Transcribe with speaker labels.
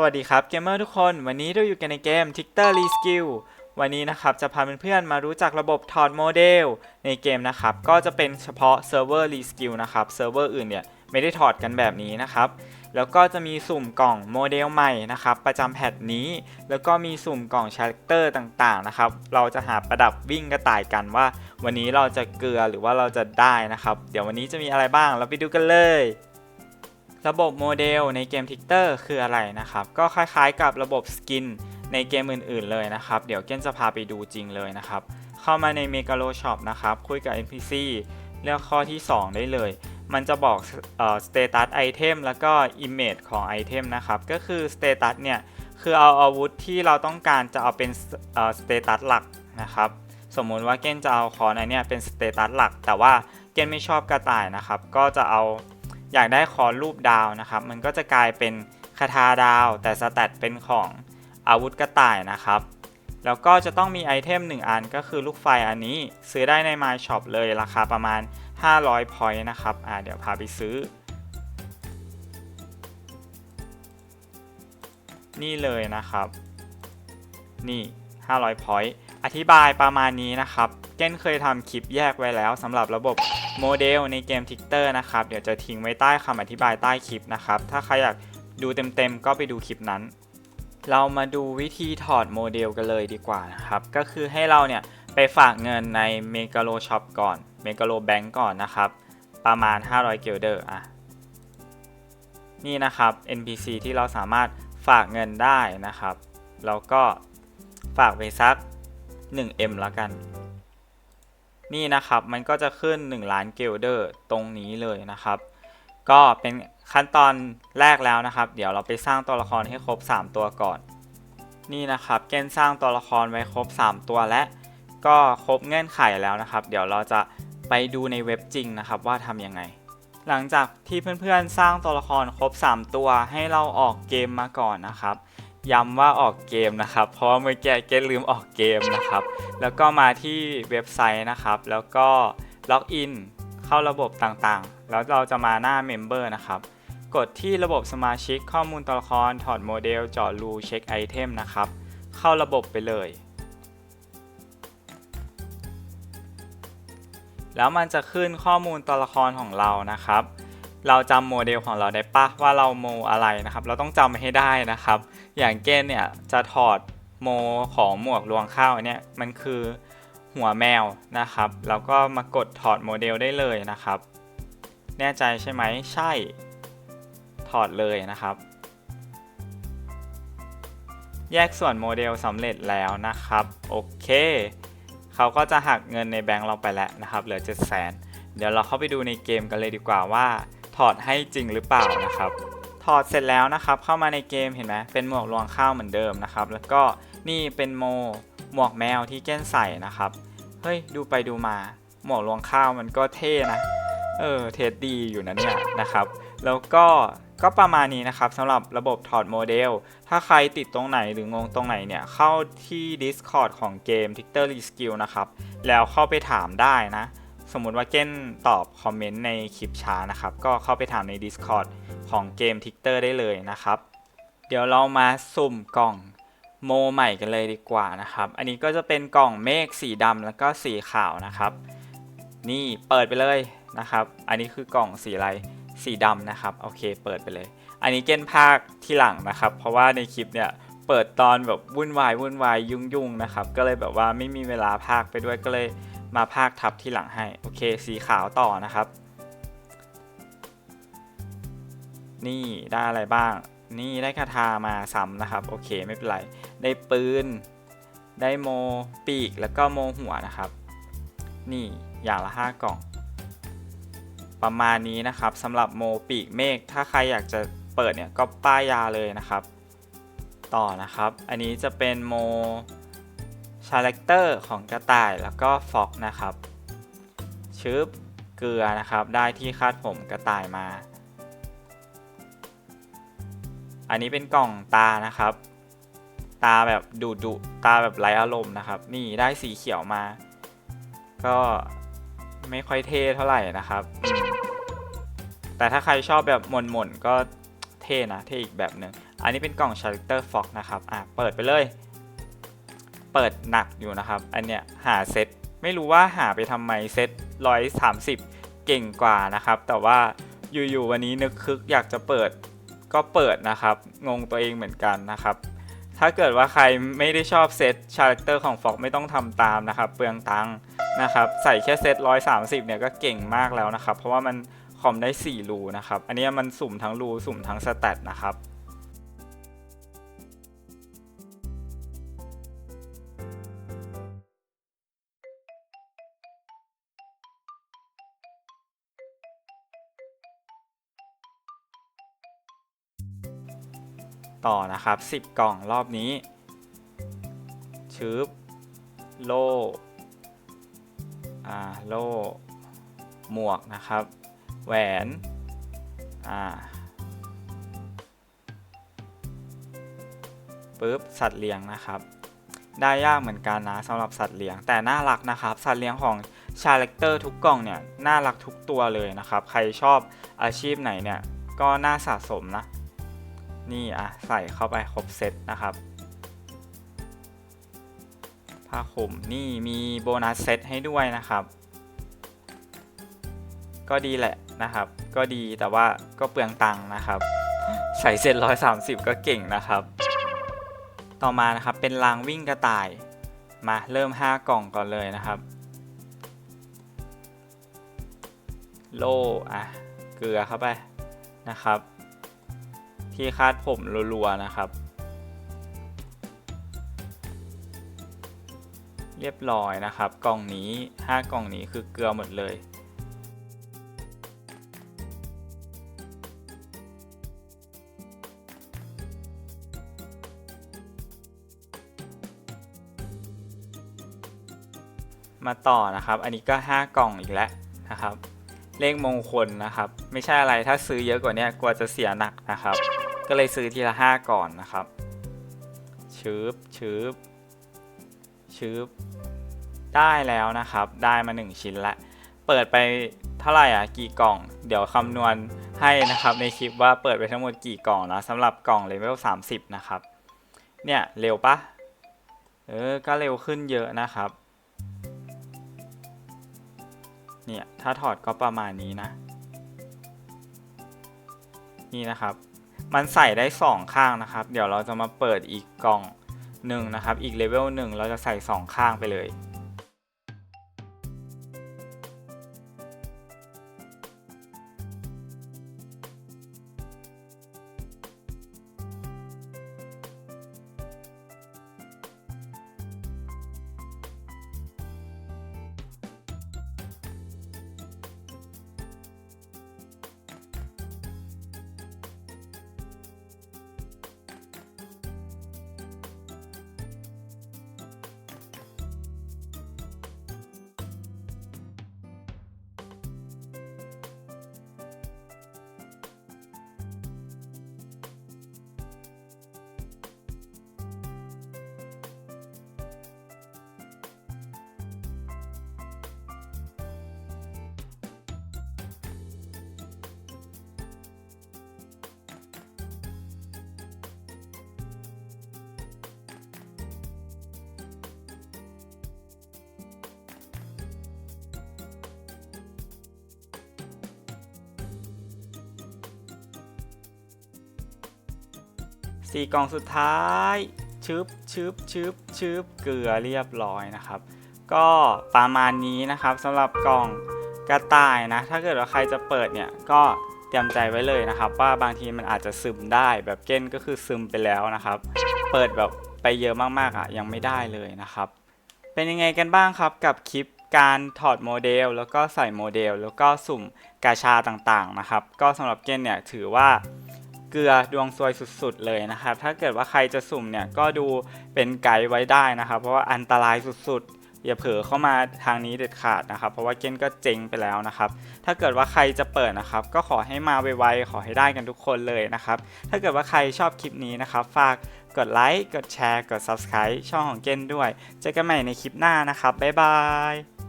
Speaker 1: สวัสดีครับเกมเมอร์ทุกคน วันนี้เราอยู่กันในเกม t i c t o r Reskill วันนี้นะครับจะพาเพื่อนๆมารู้จักระบบถอดโมเดล ในเกมนะครับ ก็จะเป็นเฉพาะเซิร์ฟเวอร์ Reskill นะครับเซิร์ฟเวอร์อื่นเนี่ยไม่ได้ถอดกันแบบนี้นะครับ แล้วก็จะมีสุ่มกล่องโมเดลใหม่นะครับ ประจำแพทนี้ แล้วก็มีสุ่มกล่องชาร์เตอร์ต่างๆนะครับ เราจะหาประดับวิ่งกระต่ายกันว่า วันนี้เราจะเกลือหรือว่าเราจะได้นะครับ เดี๋ยววันนี้จะมีอะไรบ้างเราไปดูกันเลย ระบบโมเดลในเกม t i c t o r คืออะไรนะครับ ก็คล้ายๆกับระบบสกินในเกมอื่นๆเลยนะครับ เดี๋ยวเกนจะพาไปดูจริงเลยนะครับ เข้ามาใน Megalo Shop นะครับ คุยกับ NPC เลือกข้อที่ 2 ได้เลย มันจะบอกเอ่อ status item แล้วก็ image ของ item นะครับ ก็คือ status เนี่ย คือเอาอาวุธที่เราต้องการจะเอาเป็นเอ่อ status หลักนะครับ สมมุติว่าเกนจะเอาคอนอันเนี้ยเป็น status หลัก แต่ว่าเกนไม่ชอบกระต่ายนะครับ ก็จะเอา อยากได้คอนรูปดาวนะครับ มันก็จะกลายเป็นคาถาดาว แต่สแตทเป็นของอาวุธกระต่ายนะครับ แล้วก็จะต้องมีไอเทม 1 อันก็คือลูกไฟอันนี้ซื้อได้ใน My Shop เลยราคาประมาณ 500 point นะครับอ่าเดี๋ยวพาไปซื้อ นี่เลยนะครับ นี่ 500 point อธิบายประมาณนี้นะครับ เก้นเคยทำคลิปแยกไว้แล้วสำหรับระบบ โมเดลในเกม t i c t o r นะครับ เดี๋ยวจะทิ้งไว้ใต้คำอธิบายใต้คลิปนะครับ ถ้าใครอยากดูเต็มๆ ก็ไปดูคลิปนั้น เรามาดูวิธีถอดโมเดลกันเลยดีกว่านะครับ ก็คือให้เราเนี่ยไปฝากเงินใน Megalo Shop ก่อน Megalo Bank ก่อนนะครับ ประมาณ 500เกลเดอร์อะ นี่นะครับ NPC ที่เราสามารถฝากเงินได้นะครับ แล้วก็ฝากไปสัก 1M แล้วกัน นี่นะครับมันก็จะขึ้น 1 ล้านเกลเดอร์ตรงนี้เลยนะครับ ก็เป็นขั้นตอนแรกแล้วนะครับ เดี๋ยวเราไปสร้างตัวละครให้ครบ 3 ตัวก่อน นี่นะครับเกณฑ์สร้างตัวละครไว้ครบ 3 ตัวและก็ครบเงื่อนไขแล้วนะครับ เดี๋ยวเราจะไปดูในเว็บจริงนะครับว่าทำยังไง หลังจากที่เพื่อนๆสร้างตัวละครครบ 3 ตัวให้เราออกเกมมาก่อนนะครับ ย้ำว่าออกเกมนะครับ เพราะว่าเมื่อกี้เกลืมออกเกมนะครับ แล้วก็มาที่เว็บไซต์นะครับ แล้วก็ล็อกอินเข้าระบบต่างๆ แล้วเราจะมาหน้าเมมเบอร์นะครับ กดที่ระบบสมาชิกข้อมูลตัวละครถอดโมเดลเจาะรูเช็คไอเทมนะครับ เข้าระบบไปเลย แล้วมันจะขึ้นข้อมูลตัวละครของเรานะครับ เราจำโมเดลของเราได้ปะว่าเราโมอะไรนะครับ เราต้องจำให้ได้นะครับ อย่างเกณฑ์เนี่ยจะถอดโมของหมวกรวงข้าวเนี่ยมันคือหัวแมวนะครับ แล้วก็มากดถอดโมเดลได้เลยนะครับ แน่ใจใช่ไหมใช่ ถอดเลยนะครับ แยกส่วนโมเดลสำเร็จแล้วนะครับ โอเค เขาก็จะหักเงินในแบงค์เราไปแล้วนะครับ เหลือ 7 0 0 0 0 0 เดี๋ยวเราเข้าไปดูในเกมกันเลยดีกว่าว่า ถอดให้จริงหรือเปล่านะครับ ถอดเสร็จแล้วนะครับ เข้ามาในเกมเห็นไหมเป็นหมวกรวงข้าวเหมือนเดิมนะครับ แล้วก็นี่เป็นโมหมวกแมวที่เก้นใส่นะครับ เฮ้ย ดูไปดูมา หมวกรวงข้าวมันก็เท่นะ เออ เทสดีอยู่นะเนี่ยนะครับ แล้วก็ก็ประมาณนี้นะครับสำหรับระบบถอดโมเดล ถ้าใครติดตรงไหนหรืองงตรงไหนเนี่ย เข้าที่ Discord ของเกม t i c t o r Reskill นะครับ แล้วเข้าไปถามได้นะ สมมุติว่าเก้นตอบคอมเมนต์ในคลิปช้านะครับ ก็เข้าไปถามใน Discord ของเกม t i c t o r ได้เลยนะครับ เดี๋ยวเรามาสุ่มกล่องโมใหม่กันเลยดีกว่านะครับ อันนี้ก็จะเป็นกล่องเมฆสีดำแล้วก็สีขาวนะครับ นี่เปิดไปเลยนะครับ อันนี้คือกล่องสีอะไรสีดำนะครับ โอเค เปิดไปเลย อันนี้เก้นภาคที่หลังนะครับ เพราะว่าในคลิปเนี่ยเปิดตอนแบบวุ่นวายวุ่นวายยุ่งยุ่งนะครับ ก็เลยแบบว่าไม่มีเวลาภาคไปด้วยก็เลย มาภาคทับที่หลังให้ โอเค สีขาวต่อนะครับ นี่ได้อะไรบ้าง นี่ได้คาถามาซ้ำนะครับ โอเคไม่เป็นไร ได้ปืน ได้โมปีกแล้วก็โมหัวนะครับ นี่อย่างละ 5 กล่อง ประมาณนี้นะครับสำหรับโมปีกเมฆถ้าใครอยากจะเปิดเนี่ยก็ป้ายยาเลยนะครับ ต่อนะครับ อันนี้จะเป็นโม ชาแรคเตอร์ของกระต่ายแล้วก็ฟอกนะครับชึบเกลือนะครับ ได้ที่คาดผมกระต่ายมา อันนี้เป็นกล่องตานะครับ ตาแบบดุดุตาแบบไร้อารมณ์นะครับ นี่ได้สีเขียวมา ก็ไม่ค่อยเท่เท่าไหร่นะครับ แต่ถ้าใครชอบแบบหม่นๆก็เท่นะ เท่อีกแบบหนึ่งอันนี้เป็นกล่อง Character Fox นะครับ อะ เปิดไปเลย เปิดหนักอยู่นะครับ อันเนี้ยหาเซตไม่รู้ว่าหาไปทำไมเซต130เก่งกว่านะครับ แต่ว่าอยู่ๆวันนี้นึกคึกอยากจะเปิดก็เปิดนะครับ งงตัวเองเหมือนกันนะครับ ถ้าเกิดว่าใครไม่ได้ชอบเซตคาแรคเตอร์ของฟอกไม่ต้องทำตามนะครับ เปลืองตังค์นะครับใส่แค่เซต130เนี่ยก็เก่งมากแล้วนะครับ เพราะว่ามันคอมได้4รูนะครับ อันนี้มันสุ่มทั้งรูสุ่มทั้งสแตทนะครับ ต่อนะครับ 10 กล่องรอบนี้ชืบโล่อ่าโล่หมวกนะครับ แหวนอ่าปึ๊บสัตว์เลี้ยงนะครับ ได้ยากเหมือนกันนะสำหรับสัตว์เลี้ยงแต่น่ารักนะครับ สัตว์เลี้ยงของชาเลคเตอร์ทุกกล่องเนี่ยน่ารักทุกตัวเลยนะครับ ใครชอบอาชีพไหนเนี่ยก็น่าสะสมนะ นี่อะใส่เข้าไปครบเซตนะครับผ้าคลุมนี่มีโบนัสเซตให้ด้วยนะครับ ก็ดีแหละนะครับ ก็ดีแต่ว่าก็เปลืองตังค์นะครับ ใส่เซตร้อยสามสิบก็เก่งนะครับ ต่อมานะครับเป็นรางวิ่งกระต่ายมาเริ่ม 5 กล่องก่อนเลยนะครับ โล่อะเกลือเข้าไปนะครับ ที่คาดผมรัวๆนะครับ เรียบร้อยนะครับ กล่องนี้ 5 กล่องนี้คือเกลือหมดเลยมาต่อนะครับ อันนี้ก็ 5 กล่องอีกแล้วนะครับ เลขมงคลนะครับ ไม่ใช่อะไรถ้าซื้อเยอะกว่านี้กลัวจะเสียหนักนะครับ ก็เลยซื้อทีละ 5 ก่อนนะครับชืบชืบชืบได้แล้วนะครับ ได้มา 1 ชิ้นละ เปิดไปเท่าไหร่อะกี่กล่อง เดี๋ยวคำนวณให้นะครับในคลิปว่าเปิดไปทั้งหมดกี่กล่องนะสำหรับกล่องเลเวล30 นะครับ เนี่ยเร็วปะเออ ก็เร็วขึ้นเยอะนะครับ เนี่ย ถ้าถอดก็ประมาณนี้นะ นี่นะครับ มันใส่ได้ 2 ข้างนะครับ เดี๋ยวเราจะมาเปิดอีกกล่องหนึ่งนะครับ อีกเลเวลหนึ่งเราจะใส่ 2 ข้างไปเลย สี่กล่องสุดท้ายชึบชึบชึบชึบเกลือเรียบร้อยนะครับ ก็ประมาณนี้นะครับสำหรับกล่องกระต่ายนะ ถ้าเกิดว่าใครจะเปิดเนี่ยก็เตรียมใจไว้เลยนะครับ ว่าบางทีมันอาจจะซึมได้แบบเก้นก็คือซึมไปแล้วนะครับ เปิดแบบไปเยอะมากๆอะยังไม่ได้เลยนะครับ เป็นยังไงกันบ้างครับกับคลิปการถอดโมเดล แล้วก็ใส่โมเดล แล้วก็สุ่มกาชาต่างๆนะครับ ก็สำหรับเก้นเนี่ยถือว่า เกลือดวงซวยสุดๆเลยนะครับ ถ้าเกิดว่าใครจะสุ่มเนี่ยก็ดูเป็นไกด์ไว้ได้นะครับ เพราะว่าอันตรายสุดๆ อย่าเผลอเข้ามาทางนี้เด็ดขาดนะครับ เพราะว่าเก้นก็เจ๊งไปแล้วนะครับ ถ้าเกิดว่าใครจะเปิดนะครับ ก็ขอให้มาไวๆขอให้ได้กันทุกคนเลยนะครับ ถ้าเกิดว่าใครชอบคลิปนี้นะครับ ฝากกดไลค์กดแชร์กด Subscribe ช่องของเก้นด้วย เจอกันใหม่ในคลิปหน้านะครับบ๊ายบาย